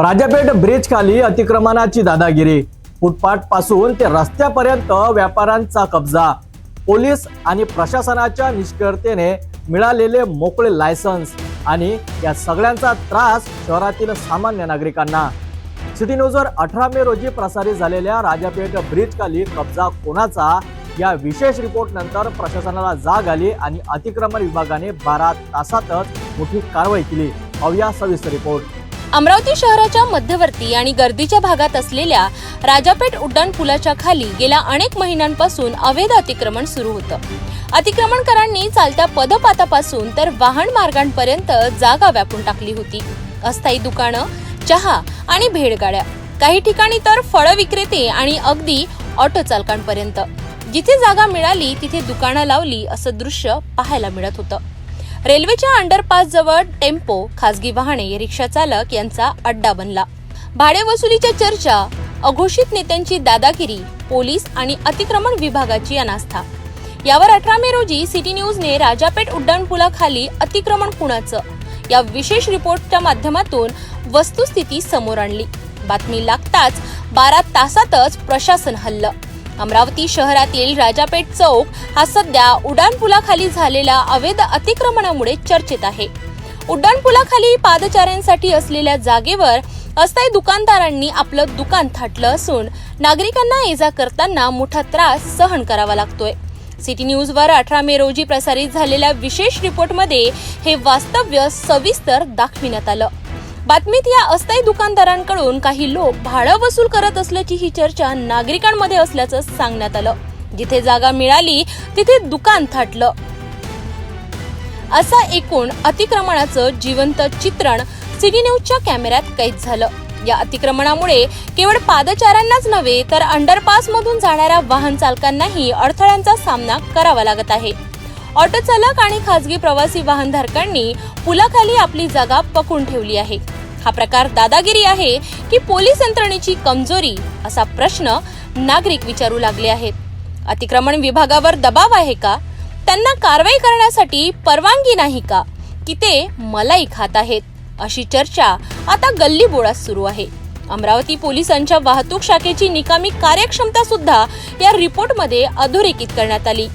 Rajapeth bridge खाली अतिक्रमणाची दादागिरी. फुटपाथपासून ते रस्त्यापर्यंत व्यापाऱ्यांचा कब्जा. पोलीस आणि प्रशासनाच्या निष्क्रियतेने मिळालेले मोकळे लायसन्स आणि या सगळ्यांचा त्रास शहरातील सामान्य नागरिकांना. सिटी न्यूजवर अठरा मे रोजी प्रसारित झालेल्या राजापेठ ब्रिज खाली कब्जा कोणाचा? या विशेष रिपोर्ट नंतर प्रशासनाला जाग आली आणि अतिक्रमण विभागाने बारा तासातच मोठी कारवाई केली. पाहूया सविस्तर रिपोर्ट. अमरावती शहराच्या मध्यवर्ती आणि गर्दीच्या भागात असलेल्या राजापेठ उड्डाण पुलाच्या खाली गेल्या अनेक महिन्यांपासून अवैध अतिक्रमण सुरू होतं. अतिक्रमणकारांनी चालत्या पदपातापासून तर वाहन मार्गांपर्यंत जागा व्यापून टाकली होती. अस्थायी दुकानं चहा आणि भेडगाड्या काही ठिकाणी तर फळ विक्रेते आणि अगदी ऑटो चालकांपर्यंत. जिथे जागा मिळाली तिथे दुकानं लावली असं दृश्य पाहायला मिळत होतं. रेल्वेच्या अंडरपास जवळ टेम्पो खासगी वाहने रिक्षा चालक यांचा अड्डा बनला. भाडे वसुलीच्या चर्चा अघोषित नेत्यांची दादागिरी पोलीस आणि अतिक्रमण विभागाची अनास्था. यावर अठरा मे रोजी सिटी न्यूजने राजापेठ उड्डाणपुलाखाली अतिक्रमण कुणाचं? या विशेष रिपोर्टच्या माध्यमातून वस्तुस्थिती समोर आणली. बातमी लागताच बारा तासातच प्रशासन हल्लं. अमरावती शहरातील राजापेठ चौक हा सध्या उड्डाणपुलाखाली झालेल्या अवैध अतिक्रमणामुळे चर्चेत आहे. उड्डाणपुलाखाली पादचाऱ्यांसाठी असलेल्या जागेवर अस्थायी दुकानदारांनी आपलं दुकान थाटलं असून नागरिकांना ये करताना मोठा त्रास सहन करावा लागतोय. सिटी न्यूजवर अठरा मे रोजी प्रसारित झालेल्या विशेष रिपोर्टमध्ये हे वास्तव्य सविस्तर दाखविण्यात आलं. बातमीत या अस्थायी दुकानदारांकडून काही लोक भाडं वसूल करत असल्याची ही चर्चा नागरिकांमध्ये असल्याचं सांगण्यात आलं. जिथे जागा मिळाली तिथे दुकान थाटलं. असं एकूण अतिक्रमणाचं जिवंत चित्रण सिटी न्यूजच्या कॅमेऱ्यात कैद झालं. या अतिक्रमणामुळे केवळ पादचाऱ्यांनाच नव्हे तर अंडरपास मधून जाणाऱ्या वाहन चालकांनाही अडथळ्यांचा सामना करावा लागत आहे. ऑटो चालक आणि खासगी प्रवासी वाहनधारकांनी पुलाखाली आपली जागा पकडून ठेवली आहे. हा प्रकार दादागिरी आहे की पोलीस यंत्रणेची कमजोरी असा प्रश्न नागरिक विचारू लागले आहेत. अतिक्रमण विभागावर दबाव आहे का? त्यांना कारवाई करण्यासाठी परवानगी नाही का? की ते मलाई खात आहेत? अशी चर्चा आता गल्ली बोळात सुरू आहे. अमरावती पोलिसांच्या वाहतूक शाखेची निकामी कार्यक्षमता सुद्धा या रिपोर्टमध्ये अधोरेखित करण्यात आली.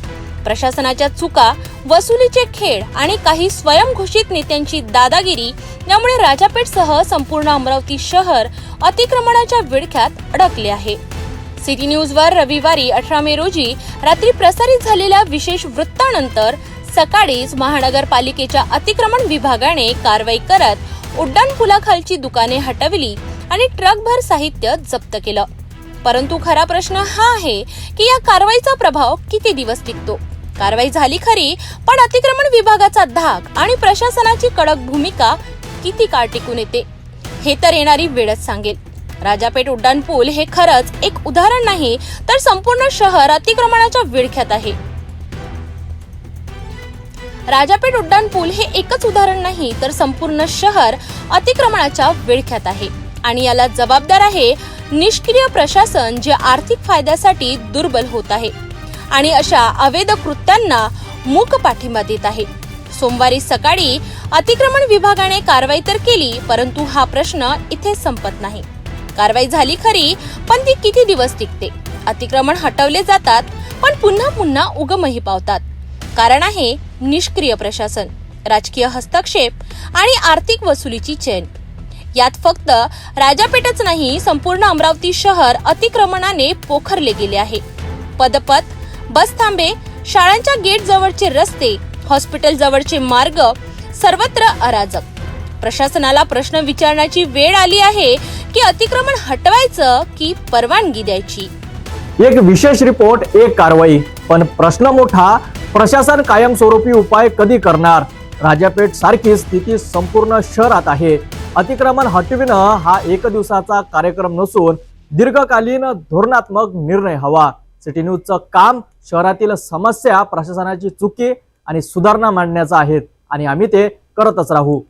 प्रशासनाच्या चुका वसुलीचे खेळ आणि काही स्वयंघोषित नेत्यांची दादागिरी यामुळे राजापेठसह संपूर्ण अमरावती शहर अतिक्रमणाच्या विळख्यात अडकले आहे. सिटी न्यूजवर रविवारी अठरा मे रोजी रात्री प्रसारित झालेल्या विशेष वृत्तानंतर सकाळीच महानगरपालिकेच्या अतिक्रमण विभागाने कारवाई करत उड्डाणपुलाखालची दुकाने हटवली आणि ट्रकभर साहित्य जप्त केलं. परंतु खरा प्रश्न हा आहे की या कारवाईचा प्रभाव किती दिवस टिकतो? कारवाई झाली खरी पण अतिक्रमण विभागाचा धाक आणि प्रशासनाची कडक भूमिका किती काळ टिकून येते हे तर येणारी वेळच सांगेल. राजापेठ उड्डाणपूल हे खरंच एक उदाहरण नाही तर संपूर्ण शहर अतिक्रमणाच्या विळख्यात आहे. राजापेठ उड्डाणपूल हे एकच उदाहरण नाही तर संपूर्ण शहर अतिक्रमणाच्या विळख्यात आहे. आणि याला जबाबदार आहे निष्क्रिय प्रशासन जे आर्थिक फायद्यासाठी दुर्बल होत आहे. आणि अशा अवैध कृत्यांना मूक पाठिंबा देत आहे. सोमवारी सकाळी अतिक्रमण विभागाने कारवाई तर केली परंतु हा प्रश्न इथे संपत नाही. कारवाई झाली खरी पण ती किती दिवस टिकते? अतिक्रमण हटवले जातात पण पुन्हा पुन्हा उगमही पावतात. कारण आहे निष्क्रिय प्रशासन राजकीय हस्तक्षेप आणि आर्थिक वसुलीची चैन. यात फक्त राजापेठच नाही संपूर्ण अमरावती शहर अतिक्रमणाने पोखरले गेले आहे. पदपथ बस थांबे शाळांच्या गेट जवळचे रस्ते हॉस्पिटल जवळचे मार्ग सर्वत्र अराजक. प्रशासनाला प्रश्न विचारण्याची वेळ आली आहे की अतिक्रमण हटवायचं की परवानगी द्यायची? एक विशेष रिपोर्ट एक कारवाई. पण प्रश्न मोठा प्रशासन कायमस्वरूपी उपाय कधी करणार? राजापेठ सारखी स्थिती संपूर्ण शहरात आहे. अतिक्रमण हटविणं हा एक दिवसाचा कार्यक्रम नसून दीर्घकालीन धोरणात्मक निर्णय हवा. सिटी न्यूजचं काम शहरातील समस्या प्रशासनाची चुकी आणि सुधारणा मांडण्याचं आहेत. आणि आम्ही ते करतच राहू.